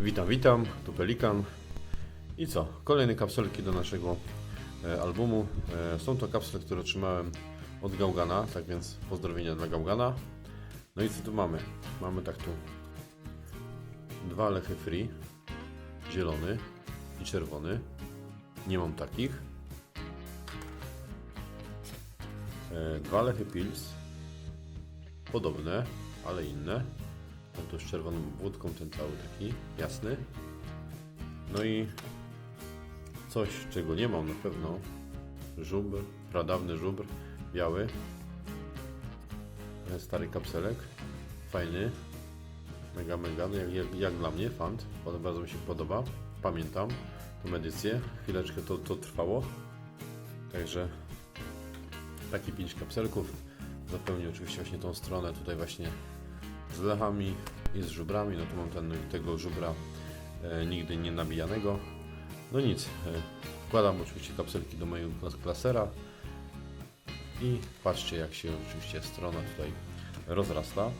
Witam, witam, tu Pelikan. I co? Kolejne kapselki do naszego e, albumu. E, są to kapsle, które otrzymałem od Gałgana, tak więc pozdrowienia dla Gałgana. No i co tu mamy? Mamy tak tu dwa lechy free, zielony i czerwony. Nie mam takich. E, dwa lechy pils, podobne, ale inne. Ten tu z czerwoną wódką, ten cały taki jasny. No i coś, czego nie mam na pewno. Żubr, pradawny żubr, biały. Ten Stary kapselek, fajny. Mega, mega, no jak, jak, jak dla mnie, fant. Bardzo- mi się podoba. Pamiętam tą edycję. Chwileczkę to, to trwało. Także taki 5 kapselków. Zapełnię oczywiście właśnie tą stronę tutaj właśnie z lechami i z żubrami. No tu mam ten, tego żubra e, nigdy nie nabijanego. No nic, e, wkładam oczywiście kapselki do mojego klas- klasera i patrzcie jak się oczywiście strona tutaj rozrasta.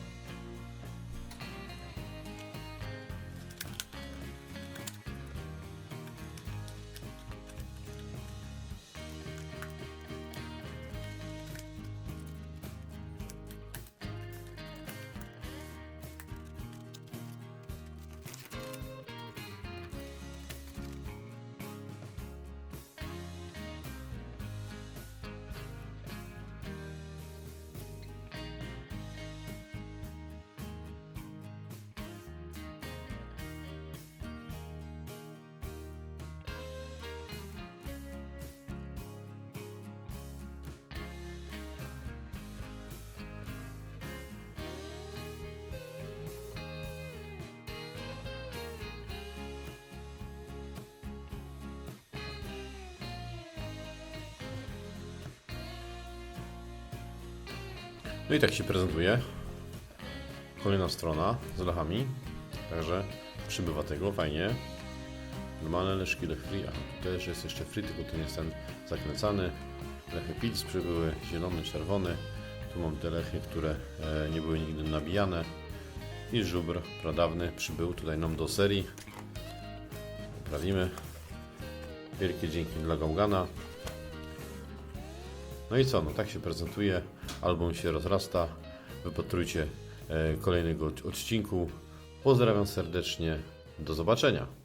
No i tak się prezentuje. Kolejna strona z lechami. Także przybywa tego, fajnie. Normalne leszki, lech free. Aha, tu też jest jeszcze free, tylko ten jest ten zakręcany. Lechy pizz przybyły, zielony, czerwony. Tu mam te lechy, które e, nie były nigdy nabijane. I żubr pradawny przybył tutaj nam do serii. Poprawimy. Wielkie dzięki dla Gałgana. No i co, no tak się prezentuje, album się rozrasta, wypatrujcie e, kolejnego odcinku. Pozdrawiam serdecznie, do zobaczenia.